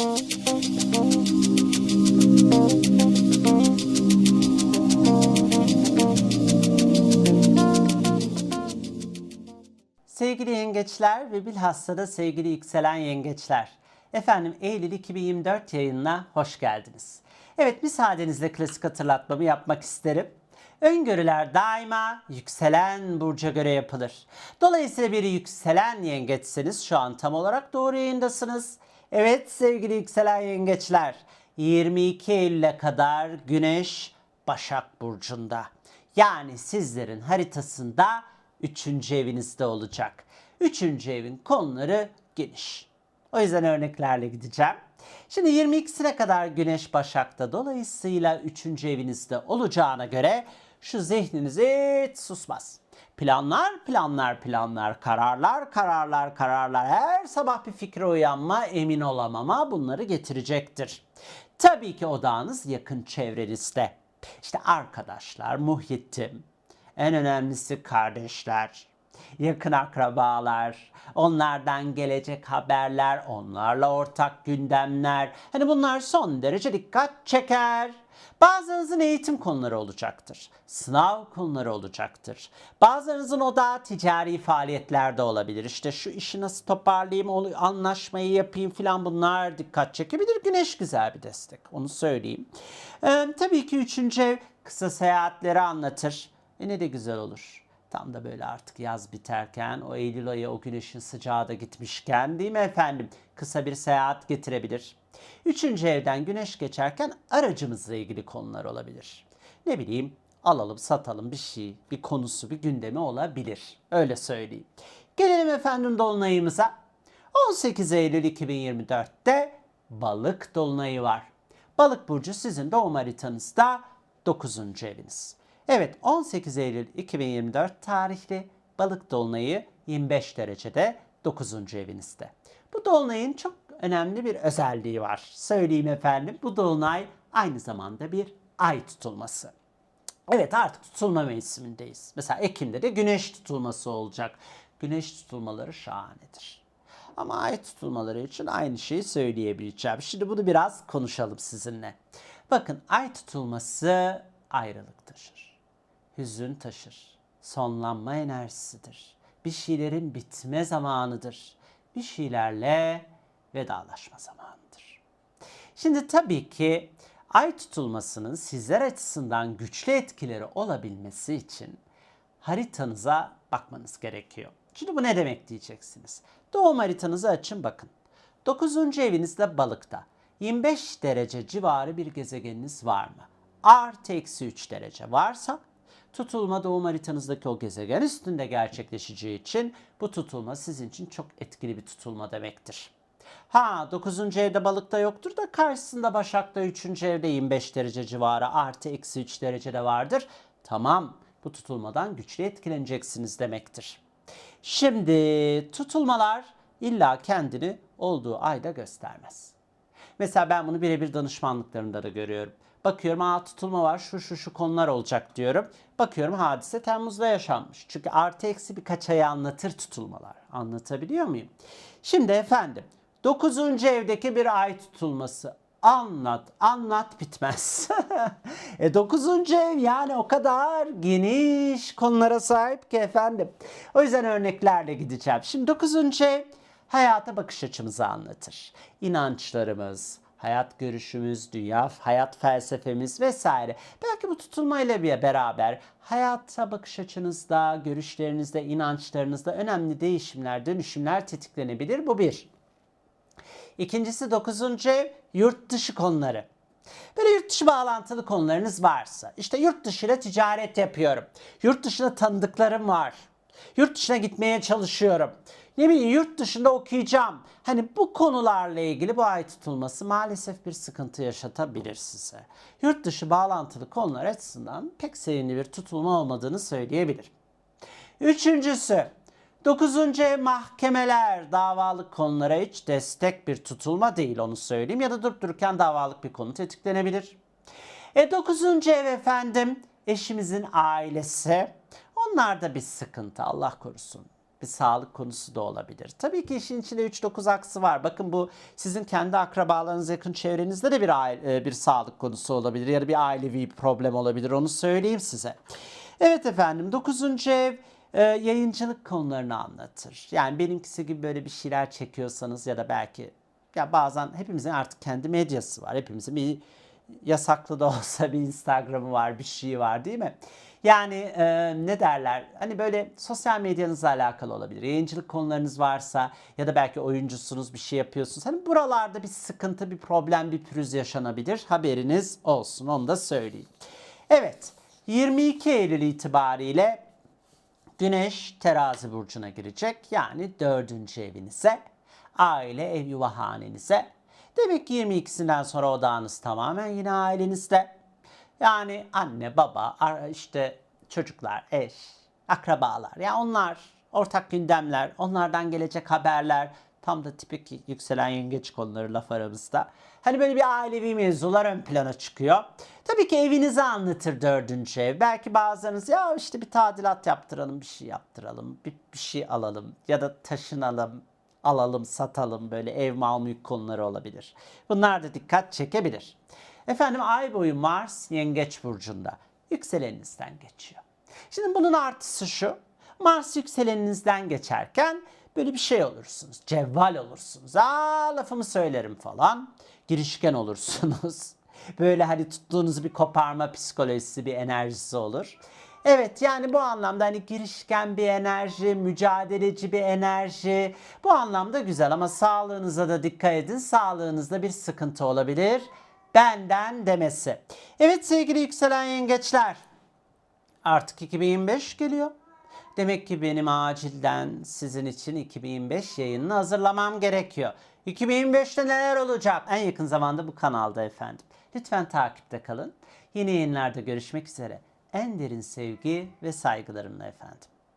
Sevgili yengeçler ve bilhassa da sevgili yükselen yengeçler. Efendim Eylül 2024 yayınına hoş geldiniz. Evet müsaadenizle klasik hatırlatmamı yapmak isterim. Öngörüler daima yükselen burca göre yapılır. Dolayısıyla bir yükselen yengeçseniz şu an tam olarak doğru yayındasınız. Evet sevgili yükselen yengeçler 22 Eylül'e kadar Güneş Başak Burcu'nda. Yani sizlerin haritasında 3. evinizde olacak. 3. evin konuları geniş. O yüzden örneklerle gideceğim. Şimdi 22'sine kadar Güneş Başak'ta dolayısıyla 3. evinizde olacağına göre şu zihniniz hiç susmaz. Planlar, planlar, planlar, kararlar, kararlar, kararlar. Her sabah bir fikre uyanma, emin olamama bunları getirecektir. Tabii ki odağınız yakın çevrenizde. İşte arkadaşlar, muhitim, en önemlisi kardeşler, yakın akrabalar, onlardan gelecek haberler, onlarla ortak gündemler. Hani bunlar son derece dikkat çeker. Bazılarınızın eğitim konuları olacaktır. Sınav konuları olacaktır. Bazılarınızın odağı ticari faaliyetlerde olabilir. İşte şu işi nasıl toparlayayım, anlaşmayı yapayım filan bunlar dikkat çekebilir. Güneş güzel bir destek onu söyleyeyim. Ee, tabii ki üçüncü ev kısa seyahatleri anlatır. E ne de güzel olur. Tam da böyle artık yaz biterken o Eylül ayı o güneşin sıcağı da gitmişken değil mi efendim? Kısa bir seyahat getirebilir. Üçüncü evden güneş geçerken aracımızla ilgili konular olabilir. Ne bileyim alalım satalım bir şey, bir konusu, bir gündemi olabilir. Öyle söyleyeyim. Gelelim efendim dolunayımıza. 18 Eylül 2024'te balık dolunayı var. Balık burcu sizin doğum haritanızda 9. eviniz. Evet 18 Eylül 2024 tarihli balık dolunayı 25 derecede 9. evinizde. Bu dolunayın çok önemli bir özelliği var. Söyleyeyim efendim bu dolunay aynı zamanda bir ay tutulması. Evet artık tutulma mevsimindeyiz. Mesela Ekim'de de güneş tutulması olacak. Güneş tutulmaları şahanedir. Ama ay tutulmaları için aynı şeyi söyleyebileceğim. Şimdi bunu biraz konuşalım sizinle. Bakın ay tutulması ayrılık taşır. Hüzün taşır. Sonlanma enerjisidir. Bir şeylerin bitme zamanıdır. Bir şeylerle vedalaşma zamanıdır. Şimdi tabii ki ay tutulmasının sizler açısından güçlü etkileri olabilmesi için haritanıza bakmanız gerekiyor. Şimdi bu ne demek diyeceksiniz. Doğum haritanızı açın bakın. 9. evinizde balıkta 25 derece civarı bir gezegeniniz var mı? Artı eksi 3 derece varsa tutulma doğum haritanızdaki o gezegen üstünde gerçekleşeceği için bu tutulma sizin için çok etkili bir tutulma demektir. Ha 9. evde balıkta yoktur da karşısında Başak'ta 3. evde 25 derece civarı artı eksi 3 derecede vardır. Tamam bu tutulmadan güçlü etkileneceksiniz demektir. Şimdi tutulmalar illa kendini olduğu ayda göstermez. Mesela ben bunu birebir danışmanlıklarında da görüyorum. Bakıyorum aa tutulma var şu şu şu konular olacak diyorum. Bakıyorum hadise Temmuz'da yaşanmış. Çünkü artı eksi birkaç ayı anlatır tutulmalar. Anlatabiliyor muyum? Şimdi efendim 9. evdeki bir ay tutulması. Anlat, anlat bitmez. e 9. ev yani o kadar geniş konulara sahip ki efendim. O yüzden örneklerle gideceğim. Şimdi 9. ev hayata bakış açımızı anlatır. İnançlarımız, hayat görüşümüz, dünya, hayat felsefemiz vesaire. Belki bu tutulmayla bir beraber hayata bakış açınızda, görüşlerinizde, inançlarınızda önemli değişimler, dönüşümler tetiklenebilir. Bu bir. İkincisi 9. ev yurt dışı konuları. Böyle yurt dışı bağlantılı konularınız varsa, işte yurt dışıyla ticaret yapıyorum. Yurt dışında tanıdıklarım var. Yurt dışına gitmeye çalışıyorum. Ne bileyim yurt dışında okuyacağım. Hani bu konularla ilgili bu ay tutulması maalesef bir sıkıntı yaşatabilir size. Yurt dışı bağlantılı konular açısından pek sevimli bir tutulma olmadığını söyleyebilirim. Üçüncüsü, 9. ev mahkemeler davalık konulara hiç destek bir tutulma değil onu söyleyeyim ya da durup dururken davalık bir konu tetiklenebilir. E 9. ev efendim eşimizin ailesi onlar da bir sıkıntı Allah korusun. Bir sağlık konusu da olabilir. Tabii ki işin içinde 3-9 aksı var. Bakın bu sizin kendi akrabalarınız, yakın çevrenizde de bir aile, e, bir sağlık konusu olabilir ya da bir ailevi problem olabilir. Onu söyleyeyim size. Evet efendim 9. ev e, yayıncılık konularını anlatır. Yani benimkisi gibi böyle bir şeyler çekiyorsanız ya da belki ya bazen hepimizin artık kendi medyası var. Hepimizin bir yasaklı da olsa bir Instagram'ı var, bir şey var değil mi? Yani e, ne derler? Hani böyle sosyal medyanızla alakalı olabilir. Yayıncılık konularınız varsa ya da belki oyuncusunuz bir şey yapıyorsunuz. Hani buralarda bir sıkıntı, bir problem, bir pürüz yaşanabilir. Haberiniz olsun. Onu da söyleyeyim. Evet. 22 Eylül itibariyle Güneş terazi burcuna girecek. Yani dördüncü evinize, aile ev yuva hanenize. Demek ki 22'sinden sonra odağınız tamamen yine ailenizde. Yani anne, baba, işte çocuklar, eş, akrabalar. Ya onlar ortak gündemler, onlardan gelecek haberler. Tam da tipik yükselen yengeç konuları laf aramızda. Hani böyle bir ailevi mevzular ön plana çıkıyor. Tabii ki evinizi anlatır dördüncü ev. Belki bazılarınız ya işte bir tadilat yaptıralım, bir şey yaptıralım, bir, bir şey alalım ya da taşınalım, alalım, satalım böyle ev mal mülk konuları olabilir. Bunlar da dikkat çekebilir. Efendim ay boyu Mars yengeç burcunda yükseleninizden geçiyor. Şimdi bunun artısı şu. Mars yükseleninizden geçerken böyle bir şey olursunuz. Cevval olursunuz. Aa lafımı söylerim falan. Girişken olursunuz. Böyle hani tuttuğunuzu bir koparma psikolojisi, bir enerjisi olur. Evet yani bu anlamda hani girişken bir enerji, mücadeleci bir enerji. Bu anlamda güzel ama sağlığınıza da dikkat edin. Sağlığınızda bir sıkıntı olabilir. Benden demesi. Evet sevgili yükselen yengeçler. Artık 2025 geliyor. Demek ki benim acilden sizin için 2025 yayınını hazırlamam gerekiyor. 2025'te neler olacak? En yakın zamanda bu kanalda efendim. Lütfen takipte kalın. Yeni yayınlarda görüşmek üzere. En derin sevgi ve saygılarımla efendim.